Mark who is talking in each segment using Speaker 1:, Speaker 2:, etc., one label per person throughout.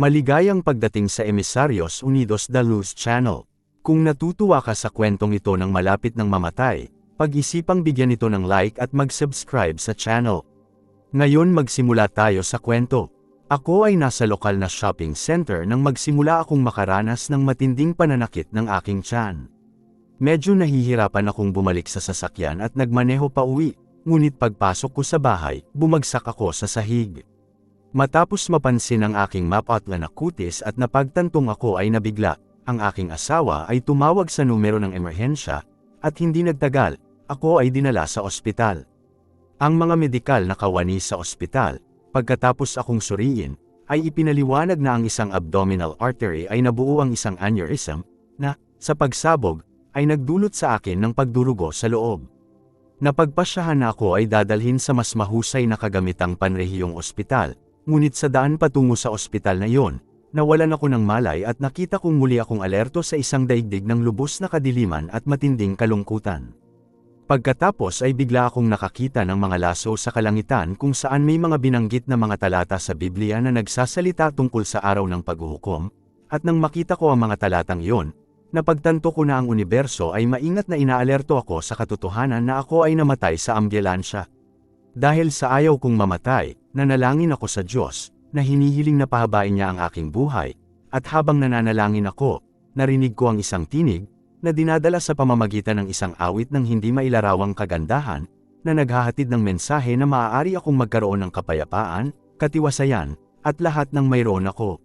Speaker 1: Maligayang pagdating sa Emisarios Unidos da Luz Channel. Kung natutuwa ka sa kwentong ito ng malapit ng mamatay, pag-isipang bigyan ito ng like at mag-subscribe sa channel. Ngayon magsimula tayo sa kwento. Ako ay nasa lokal na shopping center nang magsimula akong makaranas ng matinding pananakit ng aking tiyan. Medyo nahihirapan akong bumalik sa sasakyan at nagmaneho pa uwi, ngunit pagpasok ko sa bahay, bumagsak ako sa sahig. Matapos mapansin ang aking mapatla na kutis at napagtantong ako ay nabigla, ang aking asawa ay tumawag sa numero ng emerhensya, at hindi nagtagal, ako ay dinala sa ospital. Ang mga medikal na kawani sa ospital, pagkatapos akong suriin, ay ipinaliwanag na ang isang abdominal artery ay nabuo ang isang aneurysm, na, sa pagsabog, ay nagdulot sa akin ng pagdurugo sa loob. Napagpasyahan na ako ay dadalhin sa mas mahusay na kagamitang panrehiyong ospital, Ngunit sa daan patungo sa ospital na iyon, nawalan ako ng malay at nakita kong muli akong alerto sa isang daigdig ng lubos na kadiliman at matinding kalungkutan. Pagkatapos ay bigla akong nakakita ng mga laso sa kalangitan kung saan may mga binanggit na mga talata sa Biblia na nagsasalita tungkol sa araw ng paghuhukom, at nang makita ko ang mga talatang iyon, napagtanto ko na ang universo ay maingat na inaalerto ako sa katotohanan na ako ay namatay sa ambulansya. Dahil sa ayaw kong mamatay, nanalangin ako sa Diyos, na hinihiling na pahabain niya ang aking buhay, at habang nananalangin ako, narinig ko ang isang tinig, na dinadala sa pamamagitan ng isang awit ng hindi mailarawang kagandahan, na naghahatid ng mensahe na maaari akong magkaroon ng kapayapaan, katiwasayan, at lahat ng mayroon ako.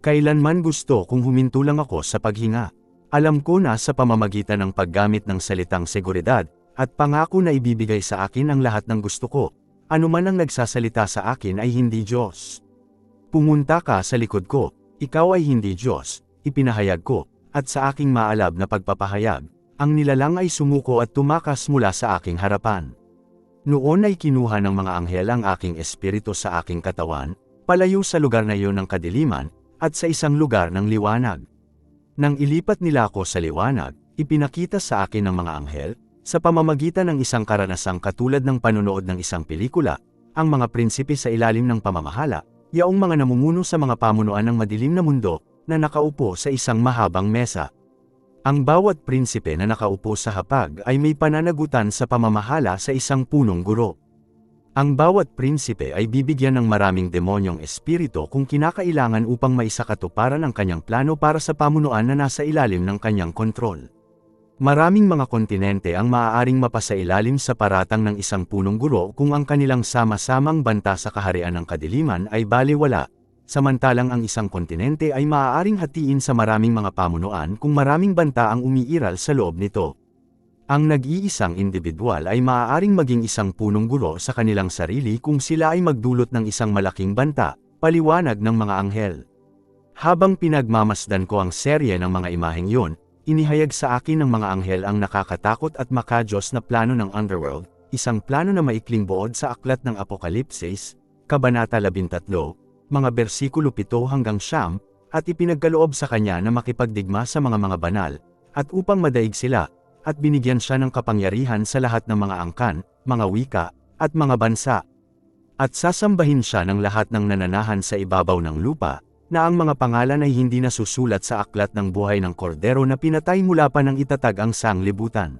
Speaker 1: Kailanman gusto kung huminto lang ako sa paghinga. Alam ko na sa pamamagitan ng paggamit ng salitang seguridad, at pangako na ibibigay sa akin ang lahat ng gusto ko, anuman ang nagsasalita sa akin ay hindi Diyos. Pumunta ka sa likod ko, ikaw ay hindi Diyos, ipinahayag ko, at sa aking maalab na pagpapahayag, ang nilalang ay sumuko at tumakas mula sa aking harapan. Noon ay kinuha ng mga anghel ang aking espiritu sa aking katawan, palayo sa lugar na iyon ng kadiliman, at sa isang lugar ng liwanag. Nang ilipat nila ako sa liwanag, ipinakita sa akin ng mga anghel, sa pamamagitan ng isang karanasang katulad ng panonood ng isang pelikula, ang mga prinsipe sa ilalim ng pamamahala, yaong mga namumuno sa mga pamunuan ng madilim na mundo, na nakaupo sa isang mahabang mesa. Ang bawat prinsipe na nakaupo sa hapag ay may pananagutan sa pamamahala sa isang punong guro. Ang bawat prinsipe ay bibigyan ng maraming demonyong espiritu kung kinakailangan upang maisakatuparan ang kanyang plano para sa pamunuan na nasa ilalim ng kanyang kontrol. Maraming mga kontinente ang maaaring mapasailalim sa paratang ng isang punong guro kung ang kanilang sama-samang banta sa kaharian ng kadiliman ay baliwala, samantalang ang isang kontinente ay maaaring hatiin sa maraming mga pamunuan kung maraming banta ang umiiral sa loob nito. Ang nag-iisang individual ay maaaring maging isang punong guro sa kanilang sarili kung sila ay magdulot ng isang malaking banta, paliwanag ng mga anghel. Habang pinagmamasdan ko ang serye ng mga imaheng yun, Inihayag sa akin ng mga anghel ang nakakatakot at makajos na plano ng underworld, isang plano na maikling buod sa aklat ng Apokalipsis, Kabanata 13, mga bersikulo 7 hanggang 9, at ipinagkaloob sa kanya na makipagdigma sa mga mga banal, at upang madaig sila, at binigyan siya ng kapangyarihan sa lahat ng mga angkan, mga wika, at mga bansa. At sasambahin siya ng lahat ng nananahan sa ibabaw ng lupa, na ang mga pangalan ay hindi nasusulat sa aklat ng buhay ng kordero na pinatay mula pa ng itatag ang sanglibutan.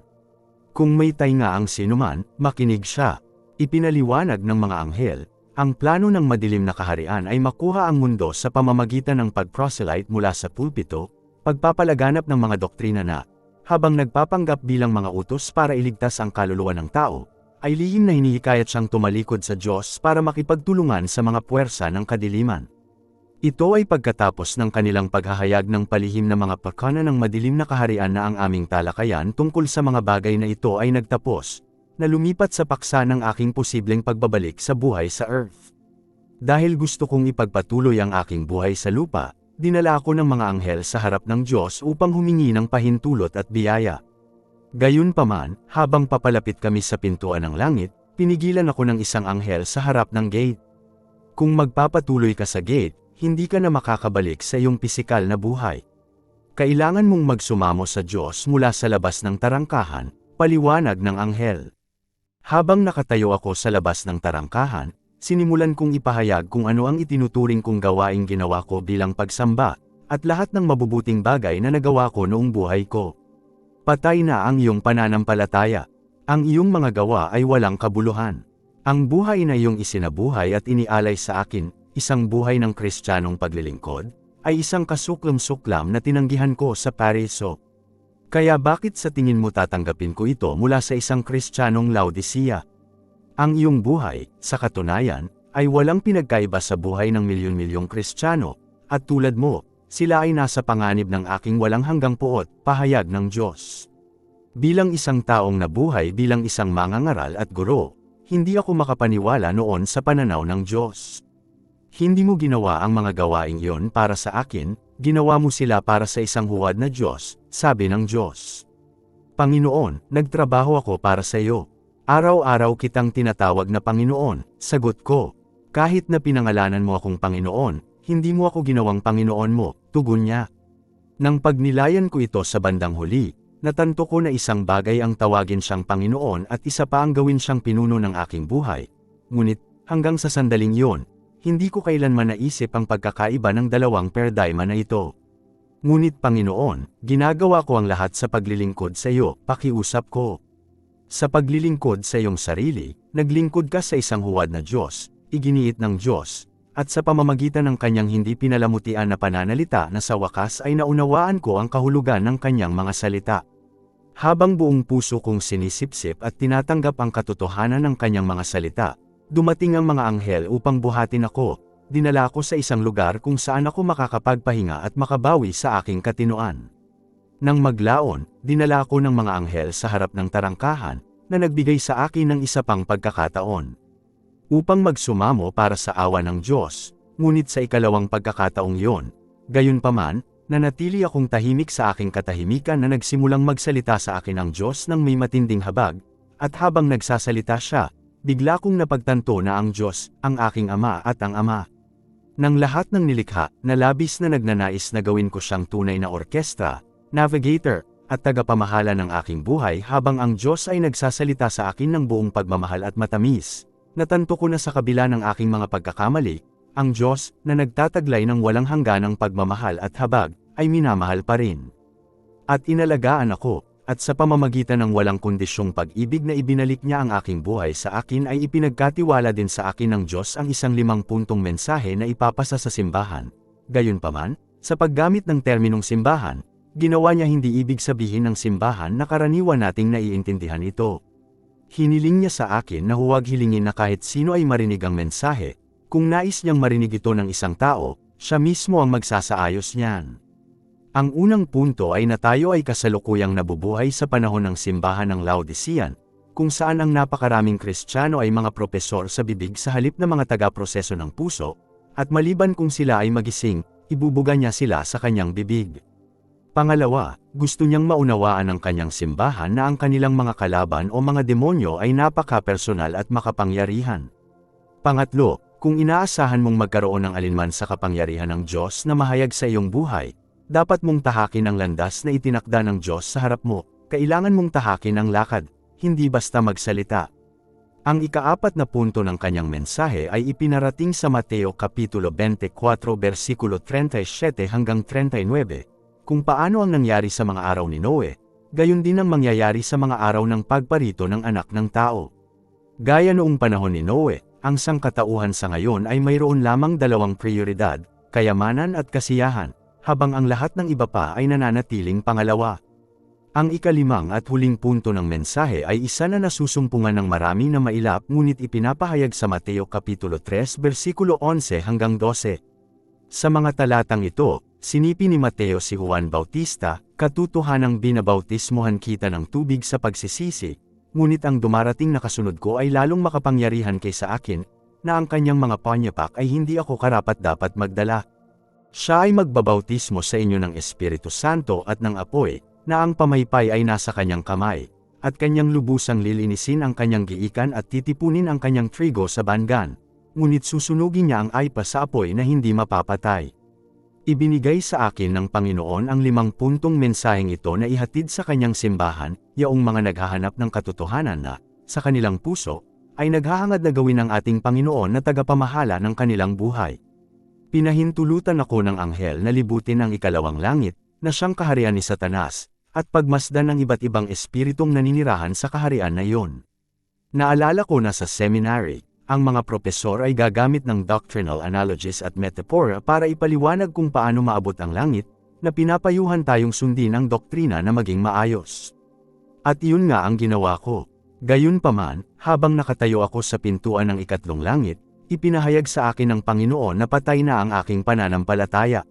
Speaker 1: Kung may tainga ang sinuman, makinig siya. Ipinaliwanag ng mga anghel, ang plano ng madilim na kaharian ay makuha ang mundo sa pamamagitan ng pag-proselyte mula sa pulpito, pagpapalaganap ng mga doktrina na, habang nagpapanggap bilang mga utos para iligtas ang kaluluwa ng tao, ay lihim na hinihikayat siyang tumalikod sa Diyos para makipagtulungan sa mga puwersa ng kadiliman. Ito ay pagkatapos ng kanilang paghahayag ng palihim na mga pakana ng madilim na kaharian na ang aming talakayan tungkol sa mga bagay na ito ay nagtapos, na lumipat sa paksa ng aking posibleng pagbabalik sa buhay sa Earth. Dahil gusto kong ipagpatuloy ang aking buhay sa lupa, dinala ako ng mga anghel sa harap ng Diyos upang humingi ng pahintulot at biyaya. Gayunpaman, habang papalapit kami sa pintuan ng langit, pinigilan ako ng isang anghel sa harap ng gate. Kung magpapatuloy ka sa gate, hindi ka na makakabalik sa iyong pisikal na buhay. Kailangan mong magsumamo sa Diyos mula sa labas ng tarangkahan, paliwanag ng anghel. Habang nakatayo ako sa labas ng tarangkahan, sinimulan kong ipahayag kung ano ang itinuturing kong gawaing ginawa ko bilang pagsamba, at lahat ng mabubuting bagay na nagawa ko noong buhay ko. Patay na ang iyong pananampalataya. Ang iyong mga gawa ay walang kabuluhan. Ang buhay na iyong isinabuhay at inialay sa akin, isang buhay ng kristyanong paglilingkod, ay isang kasuklam-suklam na tinanggihan ko sa Pariso. Kaya bakit sa tingin mo tatanggapin ko ito mula sa isang kristyanong Laodicea? Ang iyong buhay, sa katunayan, ay walang pinagkaiba sa buhay ng milyon-milyong kristyano, at tulad mo, sila ay nasa panganib ng aking walang hanggang puot, pahayag ng Diyos. Bilang isang taong nabuhay bilang isang mangangaral at guro, hindi ako makapaniwala noon sa pananaw ng Diyos. Hindi mo ginawa ang mga gawaing iyon para sa akin, ginawa mo sila para sa isang huwad na Diyos, sabi ng Diyos. Panginoon, nagtrabaho ako para sa iyo. Araw-araw kitang tinatawag na Panginoon, sagot ko. Kahit na pinangalanan mo akong Panginoon, hindi mo ako ginawang Panginoon mo, tugon niya. Nang pagnilayan ko ito sa bandang huli, natanto ko na isang bagay ang tawagin siyang Panginoon at isa pa ang gawin siyang pinuno ng aking buhay. Ngunit, hanggang sa sandaling yon, hindi ko kailanman naisip ang pagkakaiba ng dalawang paradigma na ito. Ngunit Panginoon, ginagawa ko ang lahat sa paglilingkod sa iyo, pakiusap ko. Sa paglilingkod sa iyong sarili, naglingkod ka sa isang huwad na Diyos, iginiit ng Diyos, at sa pamamagitan ng kanyang hindi pinalamutian na pananalita na sa wakas ay naunawaan ko ang kahulugan ng kanyang mga salita. Habang buong puso kong sinisipsip at tinatanggap ang katotohanan ng kanyang mga salita, dumating ang mga anghel upang buhatin ako, dinala ako sa isang lugar kung saan ako makakapagpahinga at makabawi sa aking katinoan. Nang maglaon, dinala ako ng mga anghel sa harap ng tarangkahan, na nagbigay sa akin ng isa pang pagkakataon. Upang magsumamo para sa awa ng Diyos, ngunit sa ikalawang pagkakataong yon, gayon paman, nanatili akong tahimik sa aking katahimikan na nagsimulang magsalita sa akin ang Diyos ng may matinding habag, at habang nagsasalita siya, bigla kong napagtanto na ang Diyos, ang aking Ama at ang Ama. Nang lahat ng nilikha, na labis na nagnanais na gawin ko siyang tunay na orkestra, navigator, at tagapamahala ng aking buhay habang ang Diyos ay nagsasalita sa akin ng buong pagmamahal at matamis. Natanto ko na sa kabila ng aking mga pagkakamali, ang Diyos, na nagtataglay ng walang hangganang pagmamahal at habag, ay minamahal pa rin. At inalagaan ako, at sa pamamagitan ng walang kondisyong pag-ibig na ibinalik niya ang aking buhay sa akin ay ipinagkatiwala din sa akin ng Diyos ang isang limang puntong mensahe na ipapasa sa simbahan. Gayunpaman, sa paggamit ng terminong simbahan, ginawa niya hindi ibig sabihin ng simbahan na karaniwan nating naiintindihan ito. Hiniling niya sa akin na huwag hilingin na kahit sino ay marinig ang mensahe, kung nais niyang marinig ito ng isang tao, siya mismo ang magsasaayos niyan. Ang unang punto ay na tayo ay kasalukuyang nabubuhay sa panahon ng simbahan ng Laodicean, kung saan ang napakaraming kristyano ay mga propesor sa bibig sa halip na mga taga-proseso ng puso, at maliban kung sila ay magising, ibubuga niya sila sa kanyang bibig. Pangalawa, gusto niyang maunawaan ng kanyang simbahan na ang kanilang mga kalaban o mga demonyo ay napaka-personal at makapangyarihan. Pangatlo, kung inaasahan mong magkaroon ng alinman sa kapangyarihan ng Diyos na mahayag sa iyong buhay, dapat mong tahakin ang landas na itinakda ng Diyos sa harap mo, kailangan mong tahakin ang lakad, hindi basta magsalita. Ang ikaapat na punto ng kanyang mensahe ay ipinarating sa Mateo Kapitulo 24 versikulo 37 hanggang 39, kung paano ang nangyari sa mga araw ni Noe, gayon din ang mangyayari sa mga araw ng pagparito ng anak ng tao. Gaya noong panahon ni Noe, ang sangkatauhan sa ngayon ay mayroon lamang dalawang prioridad, kayamanan at kasiyahan, habang ang lahat ng iba pa ay nananatiling pangalawa. Ang ikalimang at huling punto ng mensahe ay isa na nasusumpungan ng marami na mailap ngunit ipinapahayag sa Mateo Kapitulo 3 versikulo 11 hanggang 12. Sa mga talatang ito, sinipi ni Mateo si Juan Bautista, katutuhanang binabautismohan kita ng tubig sa pagsisisi, ngunit ang dumarating na kasunod ko ay lalong makapangyarihan kaysa akin, na ang kanyang mga panyapak ay hindi ako karapat dapat magdala. Siya ay magbabautismo sa inyo ng Espiritu Santo at ng apoy, na ang pamaypay ay nasa kanyang kamay, at kanyang lubusang lilinisin ang kanyang giikan at titipunin ang kanyang trigo sa bangan, ngunit susunugin niya ang aypa sa apoy na hindi mapapatay. Ibinigay sa akin ng Panginoon ang limang puntong mensaheng ito na ihatid sa kanyang simbahan, yaong mga naghahanap ng katotohanan na, sa kanilang puso, ay naghahangad na gawin ng ating Panginoon na tagapamahala ng kanilang buhay. Pinahintulutan ako ng anghel na libutin ang ikalawang langit, na siyang kaharian ni Satanas, at pagmasdan ng iba't ibang espiritong naninirahan sa kaharian na iyon. Naalala ko na sa seminary, ang mga propesor ay gagamit ng doctrinal analogies at metaphor para ipaliwanag kung paano maabot ang langit, na pinapayuhan tayong sundin ang doktrina na maging maayos. At iyon nga ang ginawa ko. Gayunpaman, habang nakatayo ako sa pintuan ng ikatlong langit, ipinahayag sa akin ng Panginoon na patay na ang aking pananampalataya.